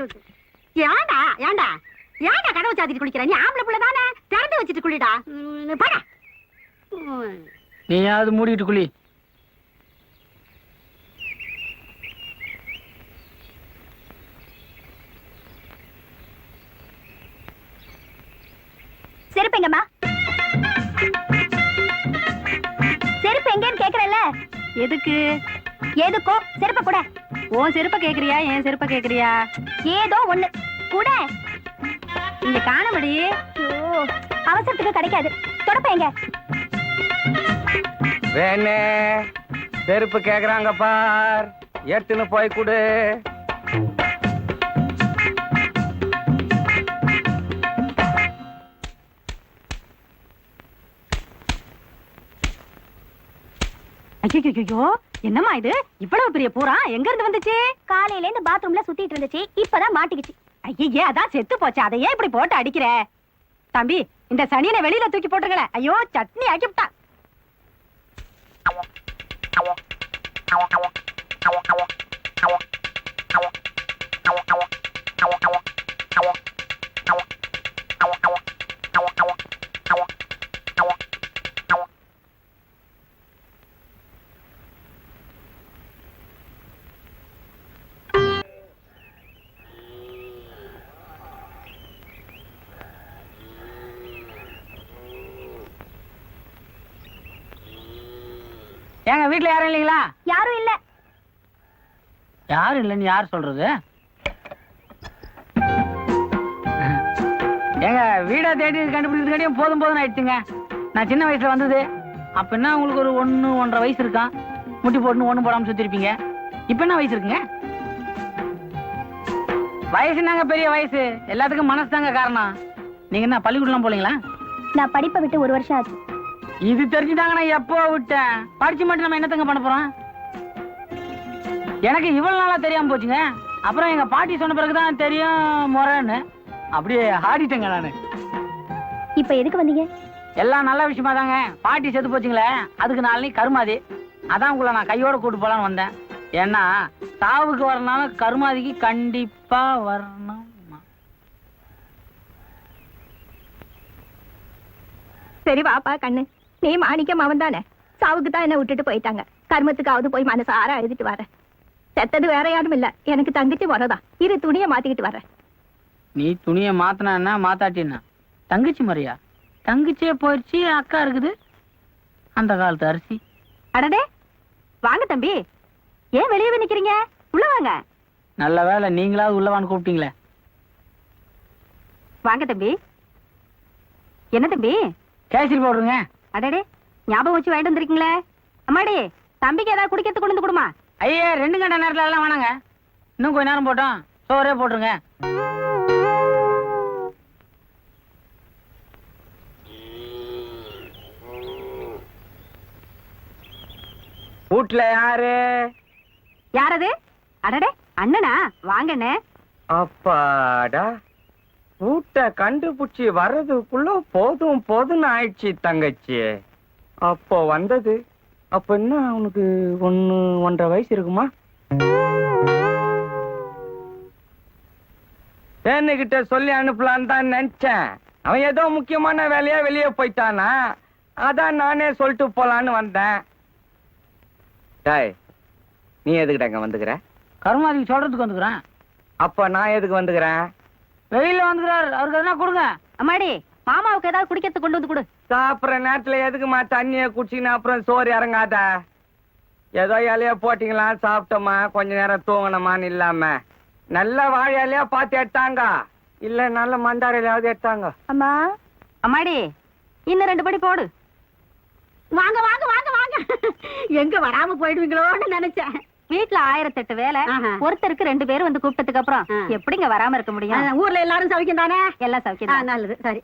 ஏன்டா ஏன்டா ஏன்டா கதவை சாத்திட்டு குளிக்கிற? நீ ஆம்பளை புள்ள தானே? திறந்து வச்சுட்டு குளிடா. போடா. நீயாவது மூடிட்டு குளி. செருப்பு எங்கம்மா? செருப்பு எங்கன்னு கேக்குறல்ல? எதுக்கு? எதுக்கோ செருப்ப கூட. உன் செருப்ப கேக்குறியா? என் செருப்ப கேக்குறியா? ஏதோ ஒண்ணு. கூட. இங்க காணபடி அவசரத்துக்கு கிடைக்காது. தொடப்ப எங்க? வேணே செருப்பு கேக்குறாங்க பார். எட்டுன்னு போய் கொடு. ஐயோ என்னம்மா இது? இவ்வளவு பெரிய பூரா? எங்க இருந்து வந்துச்சு? காலையில இருந்து பாத்ரூம்ல சுத்திட்டு இருந்துச்சு. இப்பதான் மாட்டிக்கிச்சு. ஐயே அதான் செத்து போச்சு. அதை ஏன் இப்படி போட்டு அடிக்கிற? தம்பி இந்த சனியனை வெளியில தூக்கி போட்டுருங்களேன். ஐயோ சட்னி ஆக்கி ஏங்க வீட்டுல யாரும் இல்லைங்களா? யாரும் இல்ல. யாரும் இல்லைன்னு யார் சொல்றது? ஏங்க வீடை தேடி கண்டுபிடிக்கிறதுக்காடியும் போதும் போதும் ஆயிடுச்சுங்க. நான் சின்ன வயசுல வந்தது. அப்ப என்ன உங்களுக்கு ஒரு ஒண்ணு ஒன்றரை வயசு இருக்கான் முட்டி போட்டுன்னு ஒண்ணும் போடாம சுத்திருப்பீங்க. இப்ப என்ன வயசு இருக்குங்க? வயசுனாங்க பெரிய வயசு? எல்லாத்துக்கும் மனசு தாங்க காரணம். நீங்க என்ன பள்ளிக்கூடம் போலீங்களா? நான் படிப்பை விட்டு ஒரு வருஷம் ஆச்சு. இது தெரிஞ்சுட்டாங்க நான் எப்போ விட்டேன் படிச்சு மட்டும் நம்ம என்னத்தங்க பண்ண போறோம்? எனக்கு இவ்வளவு நாளா தெரியாம போச்சுங்க. அப்புறம் எங்க பாட்டி சொன்ன பிறகுதான் தெரியும் முறைன்னு. அப்படியே ஆடிட்டேங்க நானு. இப்ப எதுக்கு வந்தீங்க? எல்லாம் நல்ல விஷயமா தாங்க பாட்டி செத்து போச்சுங்களே அதுக்கு நாளைக்கு கருமாதி. அதான் உங்களை நான் கையோட கூட்டு போலான்னு வந்தேன். ஏன்னா சாவுக்கு வரனாலும் கருமாதிக்கு கண்டிப்பா வரணும் சரி வாப்பா கண்ணு. நீ மாணிக்கம் அவன் தானே சாவுக்கு தான் என்ன விட்டுட்டு போயிட்டாங்க. கர்மத்துக்காவது போய் மனசார எழுதிட்டு வரேன். செத்தது வேற யாரும் இல்ல. எனக்கு தங்கச்சி வரதான் இரு துணியை மாத்திக்கிட்டு வரேன். நீ துணியை மாத்தினா என்ன மாத்தாட்டினா தங்கச்சி மரியா தங்கச்சியே போயிடுச்சு அக்கா இருக்குது. அந்த காலத்து அரிசி. அடடே! வாங்க தம்பி. ஏன் வெளியே நிக்கிறீங்க? உள்ள வாங்க. நல்ல வேலை நீங்களாவது உள்ளவான்னு கூப்பிட்டீங்களே. வாங்க தம்பி. என்ன தம்பி? கேசரி போடுங்க அடடே ஞாபகம் வச்சு வாங்கிட்டு வந்திருக்கீங்களே? அம்மாடி தம்பிக்கு ஏதாவது குடிக்கிறதுக்கு கொண்டு வந்து கொடுமா? ஐயே ரெண்டு கண்ட நேரத்துல எல்லாம் வேணாங்க. இன்னும் கொஞ்ச நேரம் போட்டோம். சோறே போட்டுருங்க. வீட்டுல யாரு? யாரது? அடடே அண்ணனா? வாங்கண்ணே. அப்பாடா. வீட்டை கண்டுபிடிச்சி வர்றதுக்குள்ள போதும் போதும்னு ஆயிடுச்சு தங்கச்சி. அப்போ வந்தது. அப்ப என்ன அவனுக்கு ஒன்னு ஒன்றரை வயசு இருக்குமா? கிட்ட சொல்லி அனுப்பலான்னு தான் நினைச்சேன். அவன் ஏதோ முக்கியமான வேலையா வெளியே போயிட்டானா? அதான் நானே சொல்லிட்டு போலான்னு வந்தேன். டேய் நீ எதுக்கிட்ட இங்க வந்துக்கிற? கருமாதிக்கு சொல்றதுக்கு வந்துக்கிறேன். அப்ப நான் எதுக்கு வந்துக்கிறேன்? வெளியில வந்துக்கிறார். அவருக்கு எதனா கொடுங்க. அம்மாடி மாமாவுக்கு ஏதாவது குடிக்கிறதுக்கு கொண்டு வந்து கொடு. சாப்பிட்ற நேரத்துல எதுக்குமா தண்ணிய குடிச்சின்னு அப்புறம் சோறு இறங்காத? ஏதோ இலைய போட்டீங்களா? சாப்பிட்டோமா? கொஞ்ச நேரம் தூங்கணுமான்னு இல்லாம. நல்ல வாழை இலையா பார்த்து எடுத்தாங்க. இல்ல நல்ல மந்தார இலையாவது எடுத்தாங்க. அம்மா. அம்மாடி இன்னும் ரெண்டு படி போடு. வாங்க வாங்க வாங்க வாங்க. எங்க வராம போயிடுவீங்களோன்னு நினைச்சேன். வீட்ல ஆயிரத்தெட்டு வேலை. ஒருத்தருக்கு ரெண்டு பேரும் வந்து கூப்பிட்டதுக்கு அப்புறம் எப்படிங்க வராம இருக்க முடியும்? ஊர்ல எல்லாரும் சௌக்கியம் தானே? எல்லாம் சௌக்கியம் நல்லது. சரி.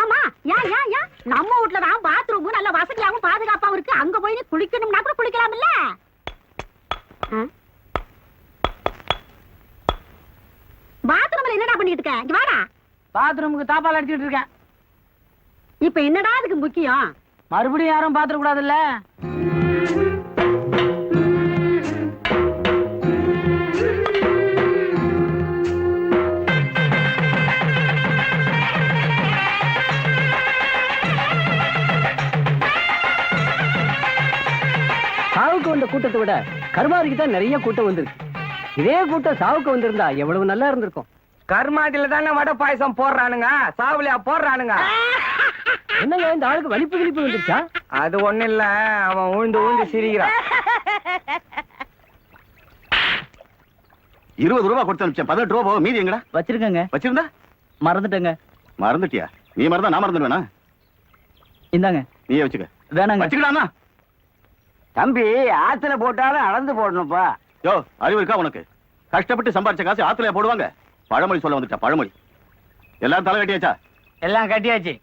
ஏமா ஏன் ஏன் ஏன்? நம்ம வீட்ல தான் பாத்ரூம் நல்ல வசதியாவும் பாதுகாப்பாவும் இருக்கு. அங்க போய் நீ குளிக்கணும்னா கூட குளிக்கலாம்ல? பாத்ரூம்ல என்னடா பண்ணிட்டு இருக்க? இங்க வாடா. பாத்ரூமுக்கு தாப்பால் அடிச்சுட்டு இருக்கேன். இப்ப என்னடா அதுக்கு முக்கியம்? மறுபடியும் யாரும் பாத்துட கூடாதுல்ல கூட்டத்தை விட கருமாதிக்கு தான் நிறைய கூட்டம் வந்திருக்கு. இதே கூட்டம் சாவுக்கு வந்திருந்தா எவ்வளவு நல்லா இருந்திருக்கும். கருமாதில தானே வடை பாயசம் போடுறானுங்க சாவுலியா போடுறானுங்க? என்னங்க இந்த ஆளுக்கு வலிப்பு கிழிப்பு வந்துருச்சா? அது ஒண்ணு இல்ல அவன் உழுந்து உழுந்து சிரிக்கிறான். இருபது ரூபா கொடுத்து அனுப்பிச்சேன். பதினெட்டு ரூபா போக மீதி எங்கடா? வச்சிருக்கேங்க. வச்சிருந்தா? மறந்துட்டேங்க. மறந்துட்டியா? நீ மறந்தா நான் மறந்துடுவேனா? இந்தாங்க. நீயே வச்சுக்க. வேணாங்க. வச்சுக்கலாமா? தம்பி ஆத்துல போட்டாலும் அளந்து போடணும்ப்பா. யோ அறிவு இருக்கா உனக்கு? கஷ்டப்பட்டு சம்பாரிச்ச காசு ஆத்துல போடுவாங்க? பழமொழி சொல்ல வந்துட்டா பழமொழி. எல்லாரும் தலை கட்டியாச்சா? எல்லாம் கட்டியாச்சு.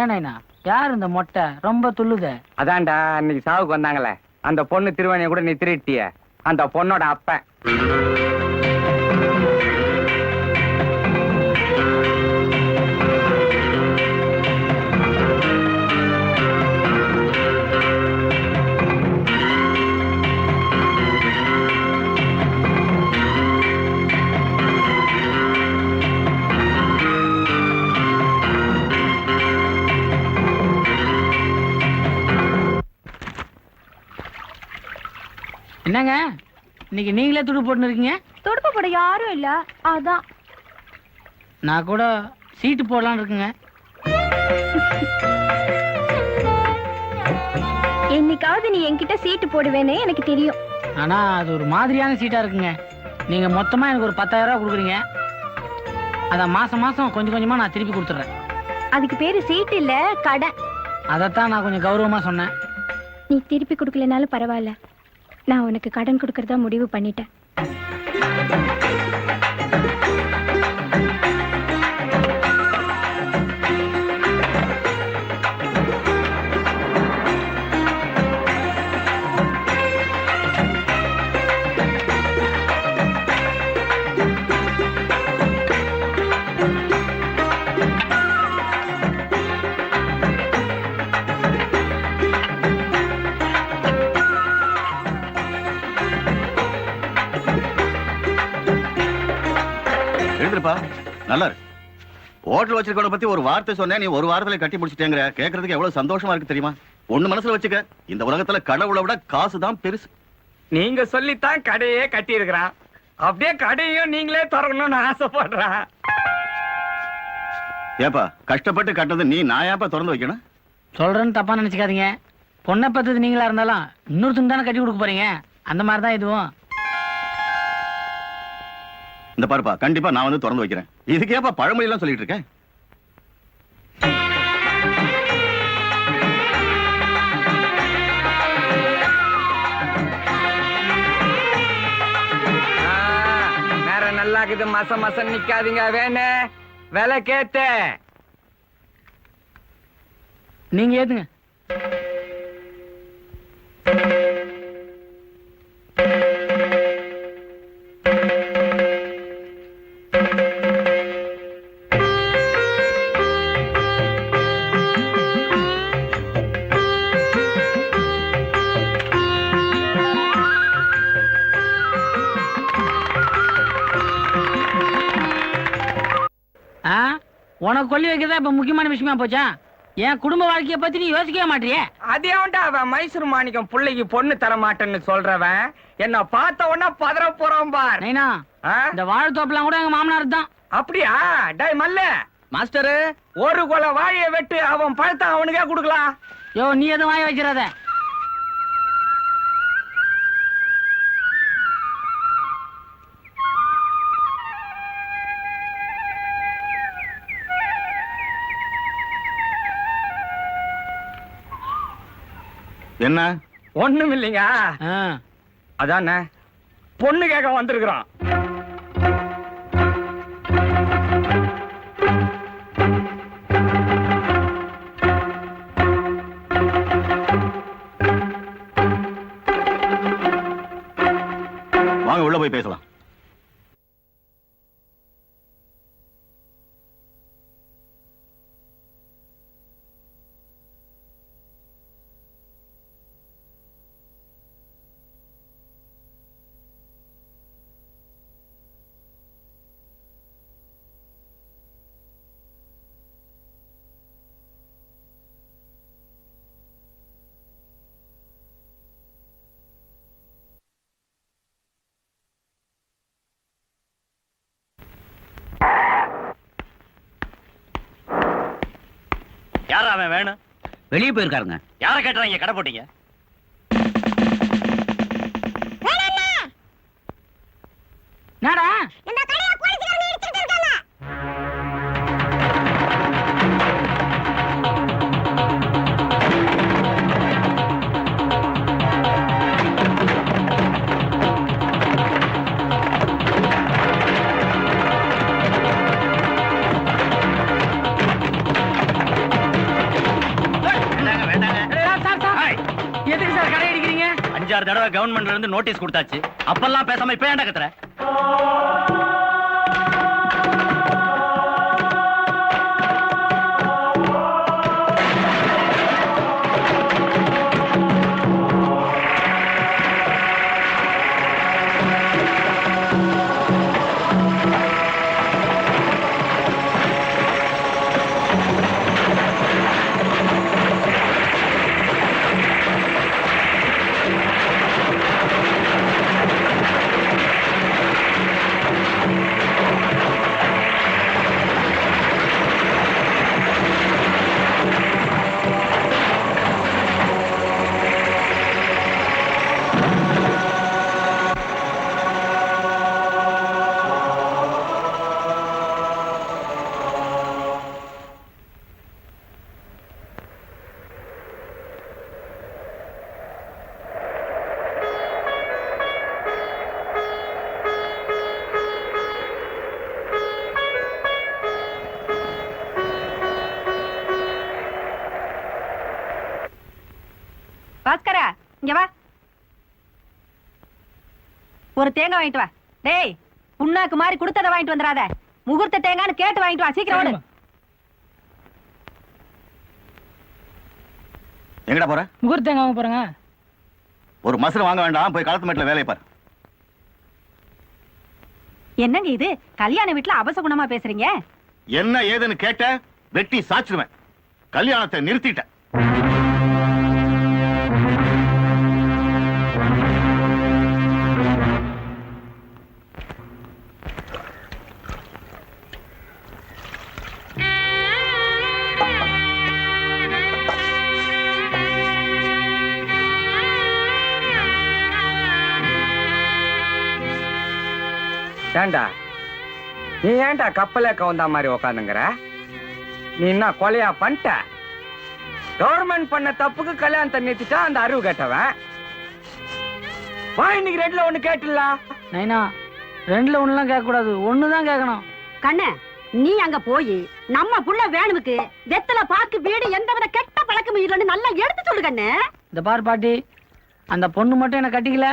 ஏனைனா யார் இந்த மொட்டை? ரொம்ப துள்ளுதே. அதான்டா அன்னைக்கு சாவுக்கு வந்தாங்களே. அந்த பொண்ணு திருவாணிய கூட நீ திருட்டிய அந்த பொண்ணோட அப்பன். என்னங்க? இன்னைக்கு நீங்களே துடு போட்டுன்னு இருக்கீங்க துடுப்பு போட யாரும் இல்ல. அதான். நான் கூட சீட்டு போடலான்னு இருக்குங்க. என்னைக்காவது நீ என்கிட்ட சீட்டு போடுவேனே எனக்கு தெரியும். ஆனா அது ஒரு மாதிரியான சீட்டா இருக்குங்க. நீங்க மொத்தமா எனக்கு ஒரு பத்தாயிரம் ரூபாய் கொடுக்குறீங்க. அதான் மாசம் மாசம் கொஞ்சம் கொஞ்சமா நான் திருப்பி கொடுத்துட்றேன். அதுக்கு பேரு சீட்டு இல்ல கடன். அதைத்தான் நான் கொஞ்சம் கௌரவமா சொன்னேன். நீ திருப்பி கொடுக்கலனாலும் பரவாயில்ல. நான் உனக்கு கடன் கொடுக்கறதா முடிவு பண்ணிட்டேன். எழுந்திருப்பா நல்லா இருக்கு. ஹோட்டல் வச்சிருக்கவன பத்தி ஒரு வார்த்தை சொன்னேன் நீ ஒரு வாரத்துல கட்டி முடிச்சிட்டேங்கிற. கேக்குறதுக்கு எவ்வளவு சந்தோஷமா இருக்கு தெரியுமா? ஒண்ணு மனசுல வச்சுக்க. இந்த உலகத்துல கடவுளை விட காசு தான் பெருசு. நீங்க சொல்லித்தான் கடையே கட்டி இருக்கிறான் அப்படியே கடையும் நீங்களே திறக்கணும்னு ஆசைப்படுறான். ஏப்பா கஷ்டப்பட்டு கட்டது நீ நான் ஏப்பா திறந்து வைக்கணும்? சொல்றேன்னு தப்பா நினைச்சுக்காதீங்க. பொண்ணை பத்தது நீங்களா இருந்தாலும் இன்னொருத்தங்க தானே கட்டி கொடுக்க போறீங்க? அந்த மாதிரி தான் இதுவும். இந்த பாருப்பா கண்டிப்பா நான் வந்து திறந்து வைக்கிறேன். இதுக்கு ஏப்பா பழமொழி எல்லாம் சொல்லிட்டு இருக்கேன் ஆ, நேரம் நல்லா இருக்குது மச மசம் நிக்காதீங்க வேணே. விலை கேட்டு. நீங்க ஏத்துங்க. கொல்லி வைக்கிறதா இப்ப முக்கியமான விஷயமா போச்சா? என் குடும்ப வாழ்க்கைய பத்தி நீ யோசிக்கவே மாட்டியே. அது ஏன்டா அவன் மைசூர் மாணிக்கம் பிள்ளைக்கு பொண்ணு தர மாட்டேன்னு சொல்றவன்? என்ன பார்த்த உடனே பதற போறான் பார். நைனா ஆ? இந்த வாழைத்தோப்பெல்லாம் கூட எங்க மாமனார் தான். அப்படியா? டேய் மல்ல. மாஸ்டரு. ஒரு கொலை வாழைய வெட்டு அவன் பழத்தை அவனுக்கே கொடுக்கலாம். யோ நீ எதுவும் வாய வைக்கிறத என்ன? ஒண்ணும் இல்லைங்க அதானே? பொண்ணு கேட்க வந்திருக்கிறான் வாங்க உள்ள போய் பேசலாம். யாரா அவன் வேணும்? வெளியே போயிருக்காருங்க. யார கேட்டா இங்க கடை போட்டீங்க? ஆறு தடவை கவர்மெண்ட்ல இருந்து நோட்டீஸ் கொடுத்தாச்சு. அப்பெல்லாம் பேசாம இப்ப ஏன்டா கத்துற? இங்க வா. ஒரு தேங்காய் வாங்கிட்டு வா. டேய் புண்ணாக்கு மாதிரி கொடுத்தத வாங்கிட்டு வந்துடாத. முகூர்த்த தேங்காய்னு கேட்டு வாங்கிட்டு வா. சீக்கிரம் ஓடு. எங்கடா போற? முகூர்த்தம் வாங்க போறேங்க. ஒரு மசரு வாங்க வேண்டாம். போய் களத்து மேட்டில் வேலையை பாரு. என்னங்க இது? கல்யாண வீட்டுல அபசகுணமா பேசுறீங்க? என்ன ஏதுன்னு கேட்ட வெட்டி சாச்சிடுவேன் கல்யாணத்தை நிறுத்திட்டேன். ஏண்டா? நீ ஏன்டா கப்பலே கவுந்தா மாதிரி உக்காந்துங்கிற? நீ என்ன கொலையா பண்ணிட்ட கவர்மெண்ட் பண்ண தப்புக்கு கல்யாணத்தை நிறுத்திட்டா அந்த அறிவு கேட்டவன்? வா இன்னைக்கு ரெண்டுல ஒண்ணு கேட்டுலாம் நைனா ரெண்டுல ஒண்ணுலாம் கேட்க கூடாது ஒண்ணுதான் கேட்கணும். கண்ணு நீ அங்க போய் நம்ம புள்ள வேணுமுக்கு வெத்தல பாக்கு வீடு எந்தவித கெட்ட பழக்கமும் இல்லைன்னு நல்லா எடுத்து சொல்லு கண்ணு. இந்த பார் பாட்டி அந்த பொண்ணு மட்டும் என்ன கட்டிக்கல?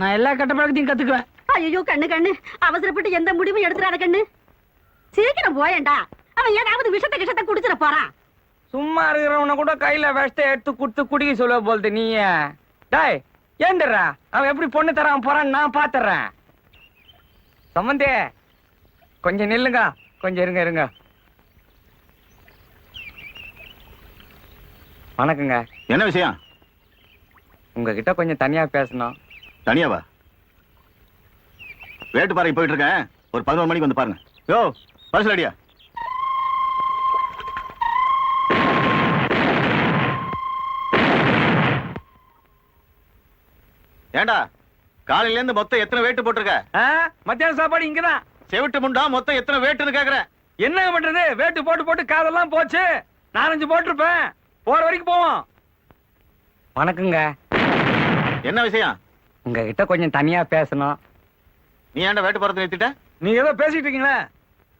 நான் எல்லா கெட்ட பழக்கத்தையும் கத்துக்குவேன். ஐயோ கண்ணு கண்ணு. அவசரப்பட்டு எந்த முடிவும் எடுத்துறாத கண்ணு. சீக்கிரம் போயேன்டா அவன் ஏதாவது விஷத்தை விஷத்தை குடிச்சிட போறான். சும்மா இருக்கிறவன கூட கையில விஷத்தை எடுத்து கொடுத்து குடிக்க சொல்ல போல்து நீ டேய் ஏந்துடுறா அவன் எப்படி பொண்ணு தரான் போறான்னு நான் பாத்துறேன். சம்மந்தே கொஞ்சம் நில்லுங்க. கொஞ்சம் இருங்க இருங்க. வணக்கங்க. என்ன விஷயம்? உங்ககிட்ட கொஞ்சம் தனியா பேசணும். தனியாவா? வேட்டு பாறைக்கு போயிட்டு இருக்கேன். ஒரு பதினோரு மணிக்கு வந்து பாருங்க. யோ பரிசு அடியா ஏண்டா காலையில இருந்து மொத்தம் எத்தனை வேட்டு போட்டிருக்க? மத்தியான சாப்பாடு இங்கதான். செவிட்டு முண்டா மொத்தம் எத்தனை வேட்டுன்னு கேக்குறேன் என்ன பண்றது? வேட்டு போட்டு போட்டு காதெல்லாம் போச்சு. நாலஞ்சு போட்டிருப்பேன். போற வரைக்கும் போவோம். வணக்கங்க. என்ன விஷயம்? உங்ககிட்ட கொஞ்சம் தனியா பேசணும். நீ ஏன்டா வேட்டு போறது நிறுத்திட்ட? நீங்க ஏதோ பேசிட்டு இருக்கீங்களா?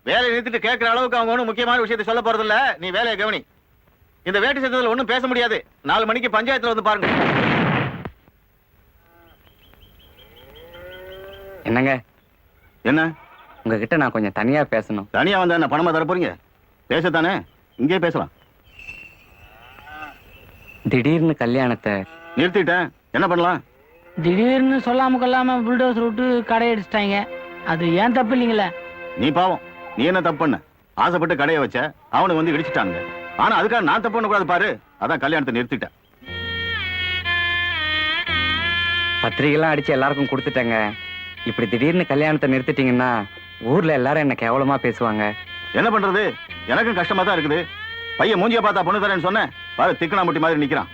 வேலையை நிறுத்திட்டு கேட்கிற அளவுக்கு அவங்க ஒன்றும் முக்கியமான விஷயத்தை சொல்ல போறது இல்ல நீ வேலையை கவனி. இந்த வேட்டு சத்தத்துல ஒன்றும் பேச முடியாது. நாலு மணிக்கு பஞ்சாயத்துல வந்து பாருங்க. என்னங்க? என்ன? உங்ககிட்ட நான் கொஞ்சம் தனியா பேசணும். தனியா வந்தா என்ன பணமா தர போறீங்க? பேசத்தானே? இங்கே பேசலாம். திடீர்னு கல்யாணத்தை நிறுத்திட்டேன். என்ன பண்ணலாம்? திடீர்னு சொல்லாம கொள்ளாம புல்டோசர் விட்டு கடை அடிச்சிட்டாங்க. அது ஏன் தப்பு இல்லைங்களே நீ பாவம். நீ என்ன தப்பு பண்ண ஆசைப்பட்டு கடையை வச்ச அவனுக்கு வந்து இடிச்சிட்டாங்க ஆனா அதுக்காக நான் தப்பு பண்ணக்கூடாது பாரு. அதான் கல்யாணத்தை நிறுத்திட்டேன் பத்திரிகைலாம் அடிச்சு எல்லாருக்கும் கொடுத்துட்டேங்க. இப்படி திடீர்னு கல்யாணத்தை நிறுத்திட்டீங்கன்னா ஊர்ல எல்லாரும் என்ன கேவலமா பேசுவாங்க. என்ன பண்றது? எனக்கும் கஷ்டமா தான் இருக்குது. பையன் மூஞ்சிய பார்த்தா பொண்ணு தரேன்னு சொன்னேன். பாரு திக்கனா முட்டி மாதிரி நிக்கிறான்.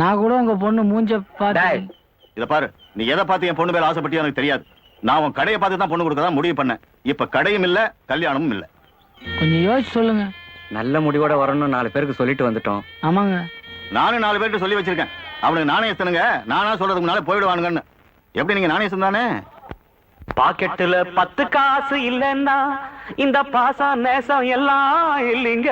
நான் கூட உங்க பொண்ணு மூஞ்ச டேய். பார்த்து இத பாரு. நீ எதை பார்த்து என் பொண்ணு மேல ஆசைப்பட்டியோ எனக்கு தெரியாது. நான் உன் கடையை பார்த்து தான் பொண்ணு கொடுக்கறதா முடிவு பண்ணேன். இப்ப கடையும் இல்ல கல்யாணமும் இல்ல. கொஞ்சம் யோசிச்சு சொல்லுங்க. நல்ல முடிவோட வரணும்னு நாலு பேருக்கு சொல்லிட்டு வந்துட்டோம். ஆமாங்க. நானும் நாலு பேர்கிட்ட சொல்லி வச்சிருக்கேன். அவனுக்கு நாணயத்தனுங்க நானா சொல்றதுக்கு முன்னால போயிடுவானுங்கன்னு. எப்படி நீங்க நாணயம் தானே பாக்கெட்டுல பத்து காசு இல்லைன்னா இந்த பாசா நேசம் எல்லாம் இல்லைங்க.